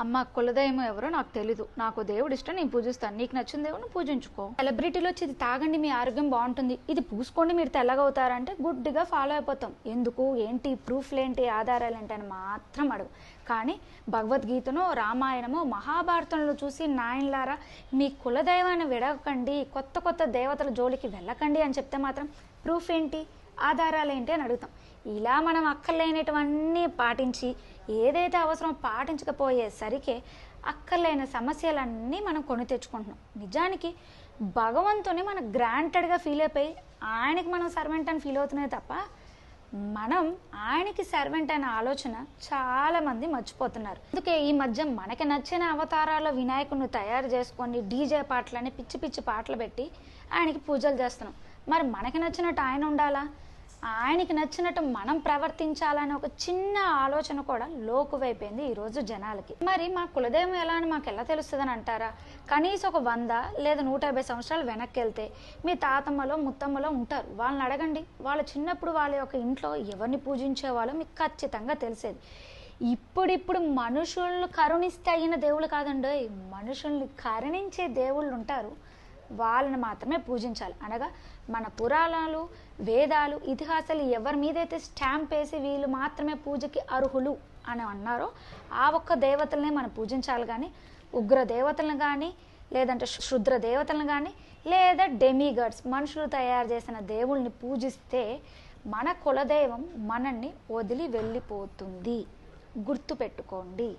అమ్మ కులదైవం ఎవరో నాకు తెలీదు. నాకు దేవుడు ఇష్టం నేను పూజిస్తాను. నీకు నచ్చిన దేవుడిని పూజించుకో. సెలబ్రిటీలో వచ్చి ఇది తాగండి మీ ఆరోగ్యం బాగుంటుంది. ఇది పూసుకోండి మీరు తెల్లగవుతారంటే గుడ్డిగా ఫాలో అయిపోతాం. ఎందుకు? ఏంటి? ప్రూఫ్లు ఏంటి? ఆధారాలు ఏంటి అని మాత్రం అడుగు. కానీ భగవద్గీతనో రామాయణమో మహాభారతంలో చూసి నాయనలారా మీ కులదైవాన్ని విడవకండి. కొత్త కొత్త దేవతల జోలికి వెళ్ళకండి అని చెప్తే మాత్రం ప్రూఫ్ ఏంటి? ఆధారాలు ఏంటి అని అడుగుతాం. ఇలా మనం అక్కర్లేనిటివన్నీ పాటించి ఏదైతే అవసరం పాటించకపోయేసరికి అక్కర్లేని సమస్యలన్నీ మనం కొని తెచ్చుకుంటున్నాం. నిజానికి భగవంతుని మనం గ్రాంటెడ్గా ఫీల్ అయిపోయి ఆయనకి మనం సర్వెంట్ అని ఫీల్ అవుతున్నాయి తప్ప మనం ఆయనకి సర్వెంట్ అనే ఆలోచన చాలామంది మర్చిపోతున్నారు. అందుకే ఈ మధ్య మనకి నచ్చిన అవతారాల వినాయకుడిని తయారు చేసుకొని డీజే పాటలని పిచ్చి పిచ్చి పాటలు పెట్టి ఆయనకి పూజలు చేస్తున్నాం. మరి మనకి నచ్చినట్టు ఆయన ఉండాలా? ఆయనకి నచ్చినట్టు మనం ప్రవర్తించాలనే ఒక చిన్న ఆలోచన కూడా లోకువైపోయింది ఈరోజు జనాలకి. మరి మా కులదేవం ఎలా అని మాకు ఎలా తెలుస్తుందని అంటారా? కనీసం ఒక వంద లేదా నూట యాభై సంవత్సరాలు వెనక్కి వెళ్తే మీ తాతమ్మలో ముత్తమ్మలో ఉంటారు. వాళ్ళని అడగండి. వాళ్ళ చిన్నప్పుడు వాళ్ళ యొక్క ఇంట్లో ఎవరిని పూజించేవాళ్ళో మీకు ఖచ్చితంగా తెలిసేది. ఇప్పుడిప్పుడు మనుషులను కరుణిస్తే అయిన దేవుళ్ళు కాదండి మనుషుల్ని కరుణించే దేవుళ్ళు ఉంటారు. వాళ్ళని మాత్రమే పూజించాలి. అనగా మన పురాణాలు వేదాలు ఇతిహాసాలు ఎవరి మీదైతే స్టాంప్ వేసి వీళ్ళు మాత్రమే పూజకి అర్హులు అని అన్నారో ఆ ఒక్క దేవతలనే మనం పూజించాలి కానీ ఉగ్ర దేవతలను కానీ లేదంటే శుద్ర దేవతలను కానీ లేదా డెమిగడ్స్ మనుషులు తయారు చేసిన దేవుళ్ళని పూజిస్తే మన కులదైవం మనల్ని వదిలి వెళ్ళిపోతుంది. గుర్తుపెట్టుకోండి.